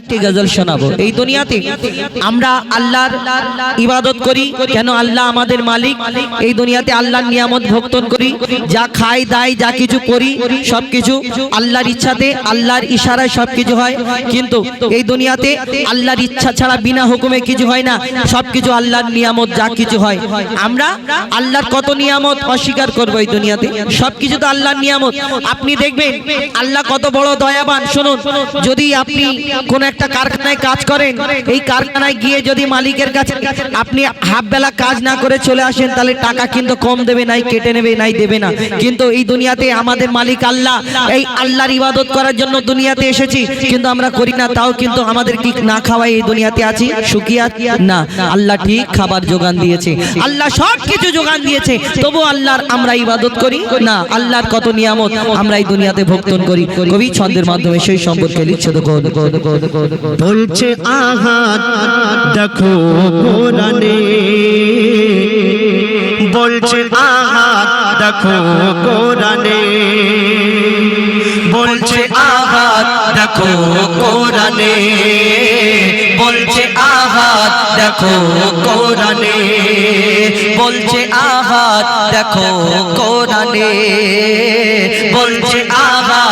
একটি গজল শোনাবো। এই দুনিয়াতে আমরা আল্লাহর ইবাদত করি, কেন আল্লাহ আমাদের মালিক? এই দুনিয়াতে আল্লাহর নিয়ামত ভক্তন করি, যা খাই, দাই, যা কিছু করি সব কিছু আল্লাহর ইচ্ছাতে, আল্লাহর ইশারায় সব কিছু হয়। কিন্তু এই দুনিয়াতে আল্লাহর ইচ্ছা ছাড়া বিনা হুকুমে কিছু হয় না সব কিছু আল্লাহর নিয়ামত, যা কিছু হয়। আমরা আল্লাহর কত নিয়ামত অস্বীকার করব এই দুনিয়াতে? সব কিছু তো আল্লাহর নিয়ামত। আপনি দেখবেন, আল্লাহ কত বড় দয়াবান। শুনুন, যদি আপনি কোন একটা কারখানায় কাজ করেন, এই কারখানায় গিয়ে যদি মালিকের কাছে আপনি হাফ বেলা কাজ না করে চলে আসেন, তাহলে টাকা কিন্তু কম দেবে নাই, কেটে নেবে নাই, দেবে না। কিন্তু এই দুনিয়াতে আমাদের মালিক আল্লাহ, এই আল্লাহর ইবাদত করার জন্য দুনিয়াতে এসেছি, কিন্তু আমরা করি না, তাও কিন্তু আমাদের কি না খাওয়াই এই দুনিয়াতে আছি? সুখিয়া না, আল্লাহ ঠিক খাবার যোগান দিয়েছে। আল্লাহ সব কিছু যোগান দিয়েছে, তবু আল্লাহর আমরা ইবাদত করি? না, আল্লাহর কত নিয়ামত আমরা এই দুনিয়াতে ভক্তন করি। কবি ছন্দের মাধ্যমে সেই সম্পর্কে লিখছে দেখো বলছে আহাত দেখো কোরআনে বলছে আহাত দেখো কোরআনে বলছে আহাত দেখো কোরআনে বলছে আহাত দেখো কোরআনে বলছে আহাত দেখো কোরআনে বলছে আহাত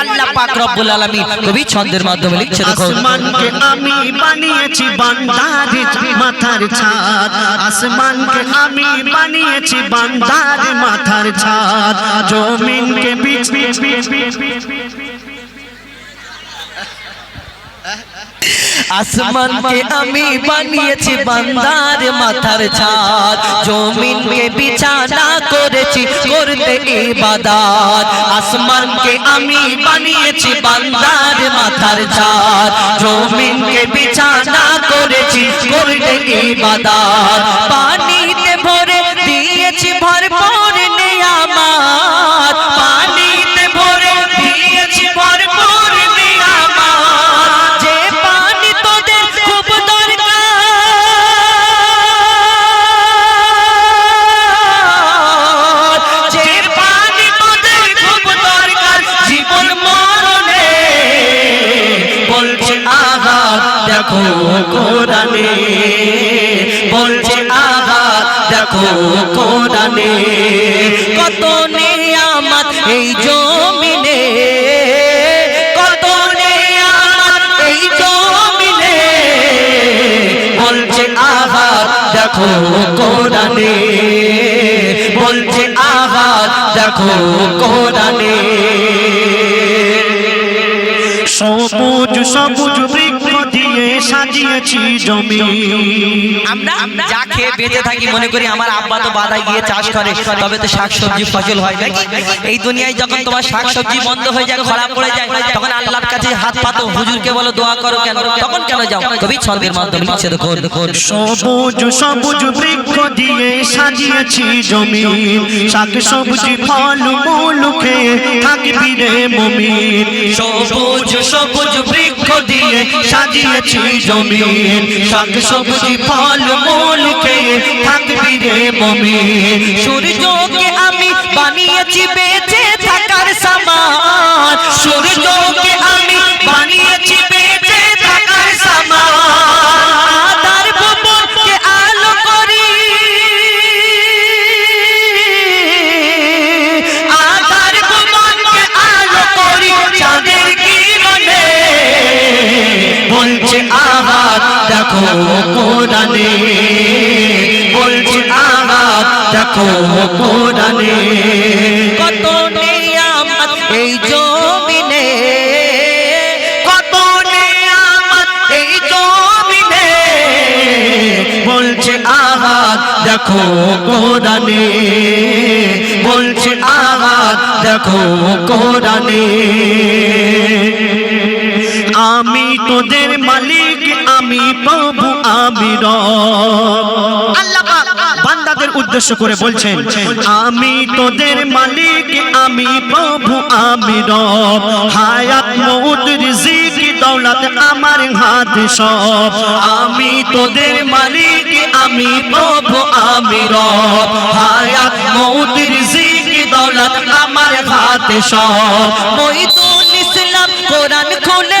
আল্লাহ পাক রব্বুল আলামিন কবি ছন্দের মাধ্যমে লিখছে দেখো আসমানকে আমি বানিয়েছি বান্দার মাথার ছাদ আসমানকে আমি বানিয়েছি বান্দার মাথার ছাদ জমিনকে বিছ বিছ বিছ বিছ বিছ আসমানকে আমি বানিয়েছি বান্দার মাথার ছাদ। জমিনকে বিছানা করেছি করতে ইবাদত। আসমানকে আমি বানিয়েছি বান্দার মাথার ছাদ। জমিনকে বিছানা করেছি করতে ইবাদত। কোরআনে বলছে আঘাত দেখো কোরআনে কত নিয়ামত এই জমিনে, কত নিয়ামত এই জমিনে। বলছে আঘাত দেখো কোরআনে, বলছে আঘাত দেখো কোরআনে। সবুজ সবুজ বৃক্ষ সাজিয়েছি জমি। আমরা খেয়ে বেঁচে থাকি মনে করি আমার আব্বা তো বাধায় গিয়ে চাষ করে তবে তো শাকসবজি ফসল হয় নাকি? এই দুনিয়ায় যখন তোমার শাকসবজি বন্ধ হয়ে যায় খরা পড়ে যায় তখন আল্লাহর কাছে হাত পাতো হুজুরকে বলো দোয়া করো কেন? তখন কেন যাও? কবি ছন্দের মাধ্যমে লিখছে দেখো দেখো সবুজ সবুজ বৃক্ষ দিয়ে সাজিয়েছি জমি শাক সবজি ফল মূল খেয়ে থাকবি রে মমিন। সবুজ সবুজ বৃক্ষ দিয়ে সাজিয়েছি জমি শাক সবজি ফল মূল খেয়ে থাকবি রে মমি। সূর্যকে আমি বানিয়েছি বেঁচে থাকার সামান। সূর্যকে আমি আঘাত দেখো কোরআনে। বলছে আঘাত দেখো কোরআনে। আমি তোদের মালিক, আমি প্রভু, আমি রব। আল্লাহ উদ্দেশ্য করে বলছেন, আমি তোদের মালিক, আমি প্রভু, আমি রব। হায়াত, মউত, রিজিক, দৌলত আমার হাতে সব। আমি তোদের মালিক, আমি প্রভু, আমি রব। হায়াত, মউত, রিজিক, দৌলত আমার হাতে সব। মহিদুল ইসলাম কোরআন খুলে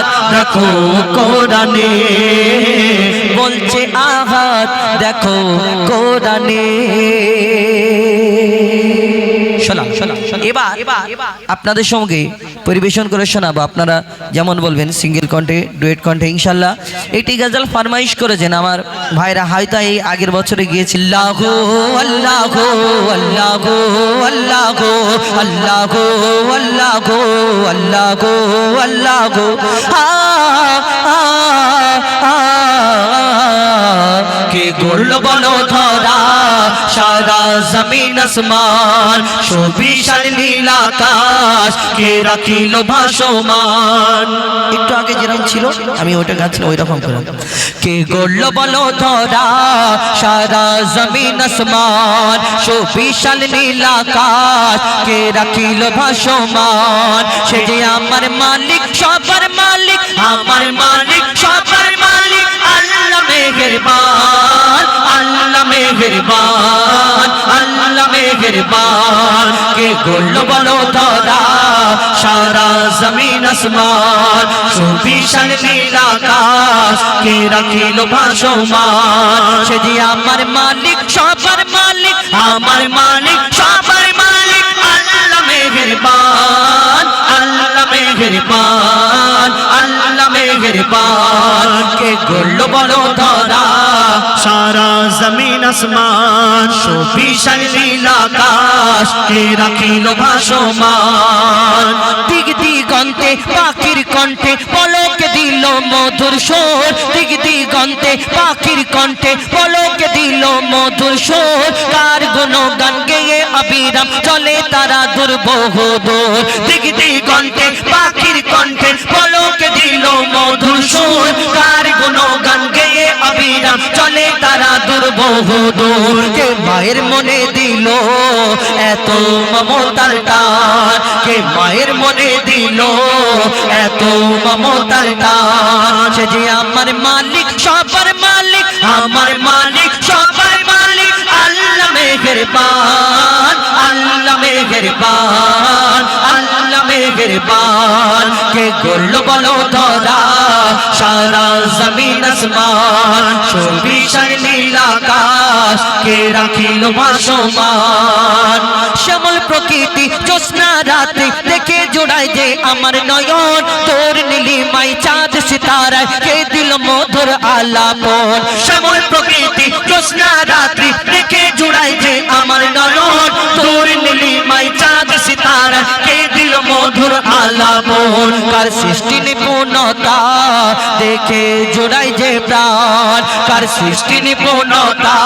আহাত দেখো কোরআনে। বলছে আহাত দেখো কোরআনে। আপনাদের সঙ্গে পরিবেশন করে শোনাবো আপনারা যেমন বলবেন সিঙ্গেল কণ্ঠে ডুয়েট কণ্ঠে ইনশাল্লাহ এটি গাজাল ফারমাইশ করেছেন আমার ভাইরা হয়তো এই আগের বছরে গিয়েছিল আল্লাহ আল্লাহ আল্লাহ আল্লাহ আল্লাহ কে গড়ল বলো ধরা সারা জমিন আসমান, সুবিশাল নীল আকাশ, কে রাখিল ভাসমান। একটু আগে যেরকম ছিল, আমি ওইটা গাচ্ছিলাম ওই রকম করে। কে গড়ল বলো ধরা সারা জমিন আসমান, সুবিশাল নীল আকাশ, কে রাখিল ভাসমান। সে যে আমার মালিক, সবার মালিক, আমার মালিক মেহেরবান, আল্লাহ মেহেরবান আল্লাহ মেহেরবান। কে গড়ল বলো ধরা সারা জমিন আসমান সুবিশাল নীল কে রাখিল ভাসমান। সে আমার মালিক, সবার মালিক, আমার মালিক, সবার মালিক, আল্লাহ মেহেরবান আল্লাহ মেহেরবান। মেহেরবান কে গড়ল সারা জমিন আসমান সুবিশাল নীল আকাশ, কে রাখিল ভাসমান। দিক দিগন্তে, পাখির কণ্ঠে পলকে দিল মধুর সুর। দিক দিগন্তে, পাখির কণ্ঠে পলকে দিল মধুর সুর। কার গুণগান গেয়ে অবিরাম চলে তারা দুর্বহ দূর। দিক দিগন্তে, পাখির কণ্ঠে পলকে দিল মধুর সুর। কার গুণগান গেয়ে অবিরাম চলে তারা দুর্বহ দূর কে মায়ের মনে দিল। এত মমতার টান কে মায়ের মনে দিল। এত মমতার টান, সে যে আমার মালিক, সবার মালিক, আমার মালিক, সবার মালিক। আল্লাহ মেহেরবান আল্লাহ মেহেরবান, আল্লাহ মেহেরবান কে গড়ল বলো ধরা সারা জমিন আসমান সুবিশাল আকাশ। কে রাখিল ভাসমান শ্যামল প্রকৃতি জ্যোৎস্না রাতে দেখে জোড়ায় যে আমার নয়ন। তোর নীলিমাই চাঁদ সিতারায় কে দিল মধুর আলাপন? শ্যামল প্রকৃতি জ্যোৎস্না রাত্রি দেখে জুড়াই যে আমার নয়ন। তোর নীলিমাই চাঁদ সিতারা কে দিল মধুর আলাপন কার সৃষ্টি নিপুণতা? দেখে জোড়ায় যে প্রাণ, কার সৃষ্টি নিপুণতা?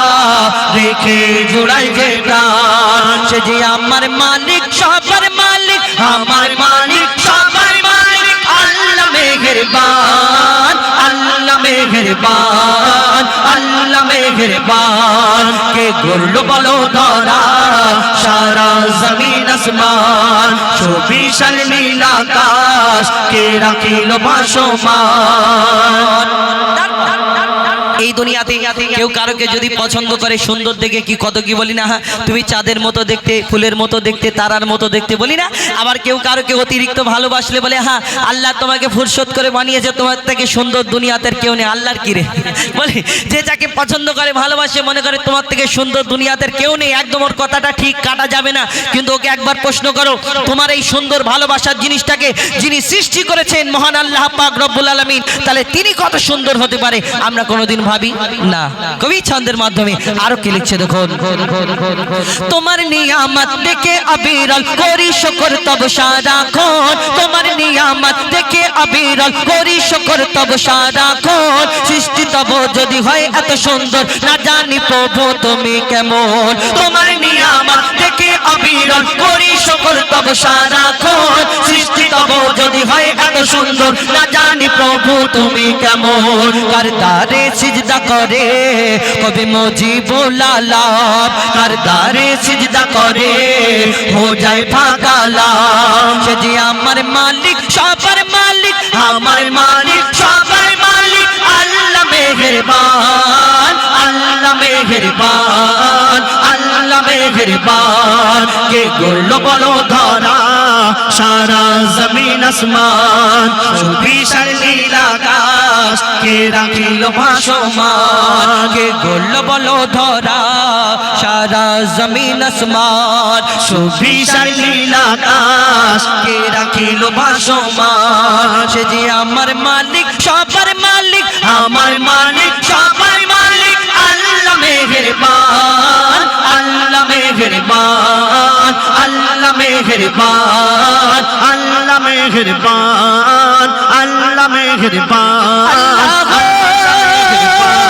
দেখে জুড়াই যে প্রাণ, সে যে আমার মালিক, সবার মালিক, আমার মালিক, সবার মালিক। আল্লাহ মেহেরবান আল্লাহ মেহেরবান আল্লাহ মেহেরবান। কে গড়ল বলো ধরা। সারা জমিন আসমান, সুবিশাল নীল আকাশ, কে রাখিল ভাসমান? এই দুনিয়াতে কেউ কারোকে যদি পছন্দ করে সুন্দর দেখে কি কত কি বলি না? তুমি চাঁদের মতো দেখতে, ফুলের মতো দেখতে, তারার মতো দেখতে বলি না? আবার কেউ কারোকে অতিরিক্ত ভালোবাসলে বলে হ্যাঁ আল্লাহ তোমাকে ফুরসত করে বানিয়েছে, তোমার থেকে সুন্দর দুনিয়াতে কেউ নেই। আল্লাহর কি রে? বলি, যে যাকে পছন্দ করে, ভালোবাসে, মনে করে তোমার থেকে সুন্দর দুনিয়াতে কেউ নেই, একদম ওর কথাটা ঠিক কাটা যাবে না। কিন্তু ওকে একবার প্রশ্ন করো, তোমার এই সুন্দর ভালোবাসার জিনিসটাকে যিনি সৃষ্টি করেছেন মহান আল্লাহ পাক রব্বুল আলামিন, তাহলে তিনি কত সুন্দর হতে পারে আমরা কোনোদিন ভাবি? না। কবি ছন্দের মাধ্যমে আরও কি লিখছে দেখুন। তোমার নিয়ামত দেখে আবিরল করি শুকর, তব সারাক্ষণ তোমার নিয়ামত দেখে আবিরল করি শুকর, তব সারাক্ষণ সৃষ্টি তব যদি হয় এত সুন্দর, না জানি প্রভু তুমি কেমন? তোমার নিয়ামত দেখে আবিরল করি শুকর তব সারাক্ষণ সৃষ্টি তব যদি হয় এত সুন্দর, না জানি প্রভু তুমি কেমন। কারদারে সিজদা করে, কবি মুজিবুল আলাম কারদারে সিজদা করে, হো যায় ফাকালাম সে যে আমার মালিক, সবার মালিক, আমার মালিক। মেহেরবান আল্লাহ মেহেরবান কে গোল বলো ধরা? সারা জমিন আসমান সুবিশাল আকাশ, কে রাখিল ভাসমান, কে গোল বলো ধরা? সারা জমিন আসমান সুবিশাল কে রাখিল ভাসমান? সে যে আমার মালিক, সবার মালিক, আমার মালিক মালিক আল্লাহ মেহরবান আল্লাহ মেহরবান আল্লাহ মেহরবান আল্লাহ মেহরবান আল্লাহ মেহেরবান।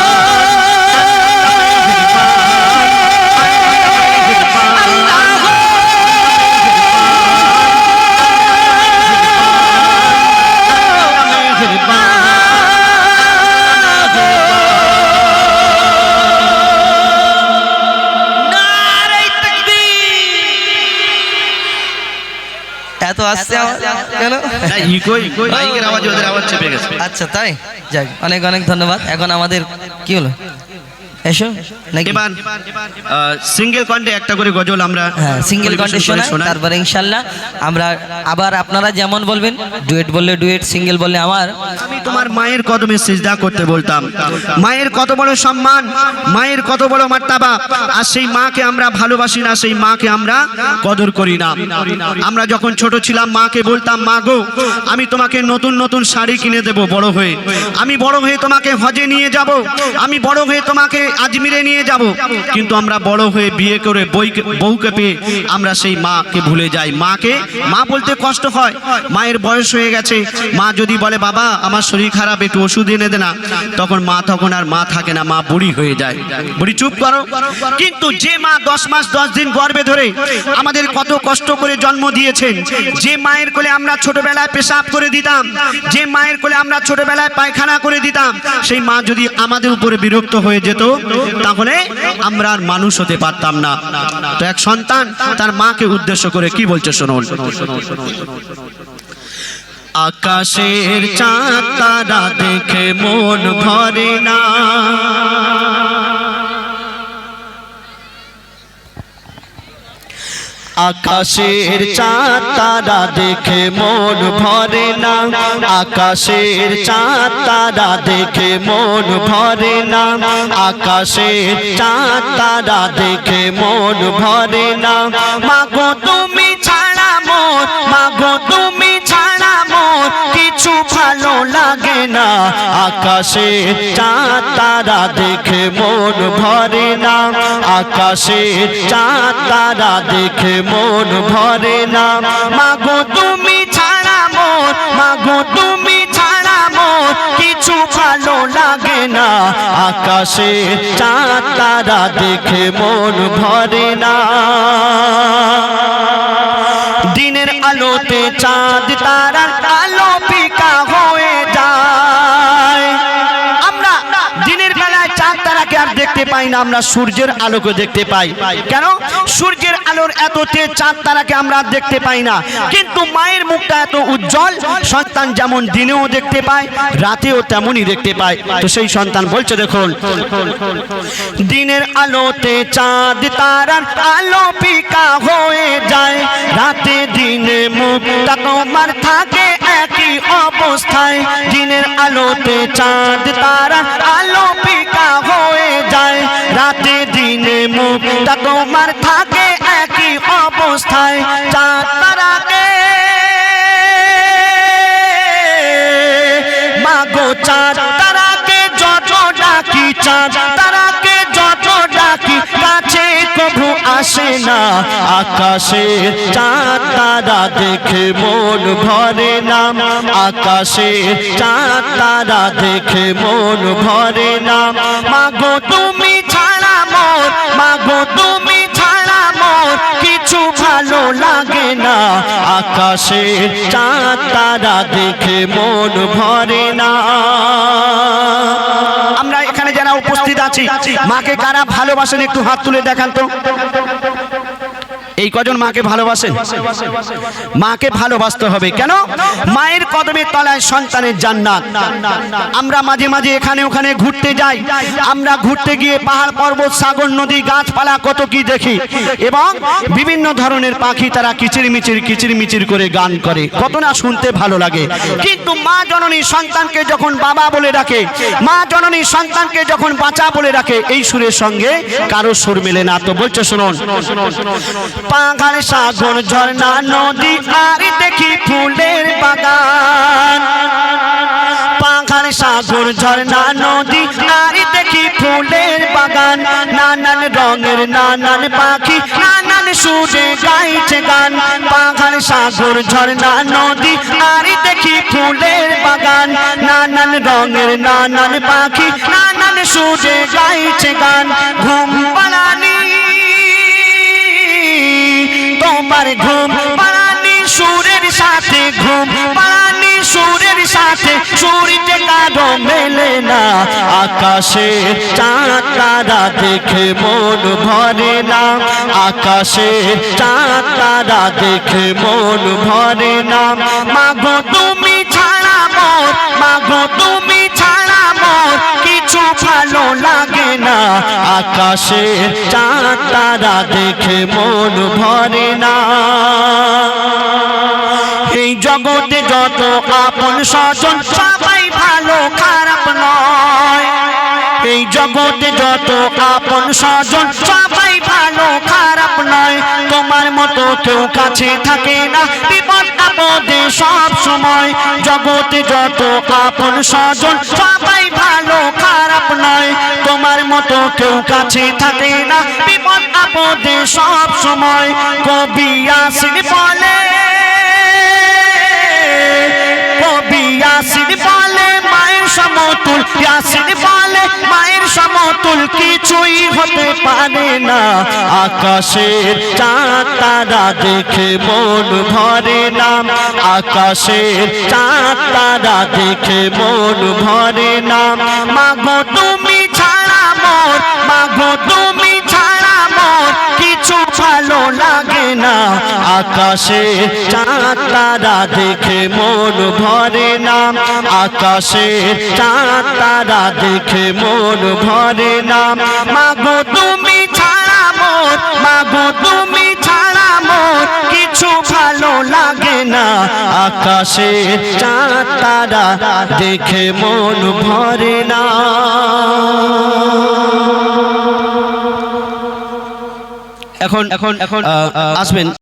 আচ্ছা তাই? যাক অনেক অনেক ধন্যবাদ। এখন আমাদের কি হলো? এসো নাকি এবার সিঙ্গেল কণ্ঠে একটা করে গজল আমরা হ্যাঁ সিঙ্গেল শোনাই। তারপরে ইনশাল্লাহ আমরা আবার আপনারা যেমন বলবেন ডুয়েট বললে ডুয়েট সিঙ্গেল বললে আমার। আমি তোমার মায়ের কদমে সিজদা করতে বলতাম। মায়ের কত বড় সম্মান মায়ের কত বড় মার্তাবা আর সেই মাকে আমরা ভালোবাসি না সেই মাকে আমরা কদর করি না। আমরা যখন ছোট ছিলাম মাকে বলতাম মা গো আমি তোমাকে নতুন নতুন শাড়ি কিনে দেব বড় হয়ে। আমি বড় হয়ে তোমাকে হজে নিয়ে যাব। আমি বড় হয়ে তোমাকে আজমিরে নিয়ে যাব। কিন্তু আমরা বড় হয়ে বিয়ে করে বইকে বউকে পেয়ে আমরা সেই মাকে ভুলে যাই। মাকে, মা বলতে কষ্ট হয়। মায়ের বয়স হয়ে গেছে। মা যদি বলে, বাবা, আমার শরীর খারাপ, একটু ওষুধ এনে দে না। তখন মা তখন আর মা থাকে না, মা বুড়ি হয়ে যায়। বুড়ি, চুপ করো। কিন্তু যে মা দশ মাস, দশ দিন গর্ভে ধরে আমাদের কত কষ্ট করে জন্ম দিয়েছেন, যে মায়ের কোলে আমরা ছোটবেলায় পেশাব করে দিতাম, যে মায়ের কোলে আমরা ছোটবেলায় পায়খানা করে দিতাম, সেই মা যদি আমাদের উপরে বিরক্ত হয়ে যেত তাহলে আমরা আর মানুষ হতে পারতাম না। তো এক সন্তান তার মাকে উদ্দেশ্য করে কি বলছে শুনুন। আকাশের চাঁদ তারা দেখে মন ভরে না। আকাশের চাঁদ, তারা দেখে মন ভরে না। আকাশের চাঁদ, তারা দেখে মন ভরে না। আকাশের চাঁদ, তারা দেখে মন ভরে না। মাগো তুমি ছাড়া মন, মাগো তুমি ভালো লাগে না। আকাশের চাঁদ, তারা দেখে মন ভরে না। আকাশে চাঁদ, তারা দেখে মন ভরে না। মাগো, তুমি ছাড়া মোর, মাগো, তুমি ছাড়া মোর কিছু ভালো লাগে না। আকাশের চাঁদ, তারা দেখে মন ভরে না। দিনের আলোতে চাঁদ, তারার পাই না আমরা সূর্যের আলোকে দেখতে পাই। কেন? সূর্যের আলোর এত তেজ চাঁদ তারাকে আমরা দেখতে পাই না। কিন্তু মায়ের মুখটা এত উজ্জ্বল, সন্তান যেমন দিনেও দেখতে পায়, রাতেও তেমনই দেখতে পায়। তো সেই সন্তান বলছে, দেখুন, দিনের আলোতে চাঁদ তারার আলো পিকা হয়ে যায়। রাতে দিনে মুখটা তোমার থাকে একই অবস্থায়। দিনের আলোতে চাঁদ তারার আলো পিকা হয়ে যায়। রাতে দিনে মুখটা তোমার থাকে একই অবস্থায়। চাঁদ মাগো, চাঁদ তারাকে যত ডাকি, চাঁদ তারাকে যত ডাকি, কাছে কভু আসে না আকাশে। চাঁদ তারা দেখে মন ভরে না আকাশে। চাঁদ তারা দেখে মন ভরে না মাগো, তুমি মাগো, তুমি ছাড়া মোর কিছু ভালো লাগে না। আকাশে চাঁদ, তারা দেখে মন ভরে না। আমরা এখানে যারা উপস্থিত আছি, মাকে কারা ভালোবাসেন একটু হাত তুলে দেখান তো। এই কজন মাকে ভালোবাসেন মাকে ভালোবাসতে হবে। কেন? মায়ের কদমের তলায় সন্তানের জান্নাত। আমরা মাঝে মাঝে এখানে ওখানে ঘুরতে যাই। আমরা ঘুরতে গিয়ে পাহাড়, পর্বত, সাগর, নদী, গাছপালা কত কি দেখি। এবং বিভিন্ন ধরনের পাখি তারা কিচির মিচির কিচির মিচির করে গান করে। কত না শুনতে ভালো লাগে। কিন্তু মা জননী সন্তানকে যখন বাবা বলে ডাকে, মা জননী সন্তানকে যখন বাঁচা বলে ডাকে, এই সুরের সঙ্গে কারও সুর মেলে না। তো বলছে, শুনুন। পাহাড় সাগর ঝর্ণা নদী, আর দেখি ফুলের বাগান। পাহাড় সাগর ঝর্ণা নদী, আর দেখি ফুলের বাগান। নানান রঙের নানান পাখি, নানান সুরে গাইছে গান। পাহাড় সাগর ঝর্ণা নদী, আর দেখি ফুলের বাগান। নানান রঙের নানান পাখি, নানান সুরে গাইছে গান। ঘুম পাড়ানি তোমার ঘুম। পাড়ানি সুরের সাথে ঘুম। পাড়ানি সুরের সাথে সুরিতে কারও মেলে না। আকাশে চাঁদ তারা দেখে মন ভরে না। আকাশে চাঁদ তারা দেখে মন ভরে না। মাগো তুমি ছাড়া মোর মাগো তুমি ভালো লাগে না। আকাশে চাঁদ, তারা দেখে মন ভরে না। এই জগতে যত আপন স্বজন, সবাই ভালো, খারাপ নয়। এই জগতে যত আপন স্বজন সবাই ভালো, খারাপ নয়। তোমার মতো কেউ কাছে থাকে না। বিপদ আপদে সব সময়। জগতে যত আপন স্বজন সবাই ভালো, খারাপ নয়। তোমার মতো কেউ কাছে থাকে না। বিপদ আপদে সব সময়। কবি আসির বলে, কবি ইয়াসিন বলে সমতুল, ইয়াসিন বলে, মায়ের সমতুল কিছুই হতে পারে না। আকাশের চাঁদ তারা দেখে মন ভরে না। আকাশের চাঁদ তারা দেখে মন ভরে না। মাগো, তুমি ছাড়া মোর, মাগো, তুমি ছাড়া মোর, কিছু ভালো লাগে না। আকাশে চাঁদ তারা দেখে মন ভরে না। আকাশে চাঁদ তারা দেখে মন ভরে না। মাগো তুমি ছাড়া মোর মাগো তুমি ছাড়া মোর কিছু ভালো লাগে না। আকাশে চাঁদ তারা দেখে মন ভরে না। এখন এখন এখন আসবেন।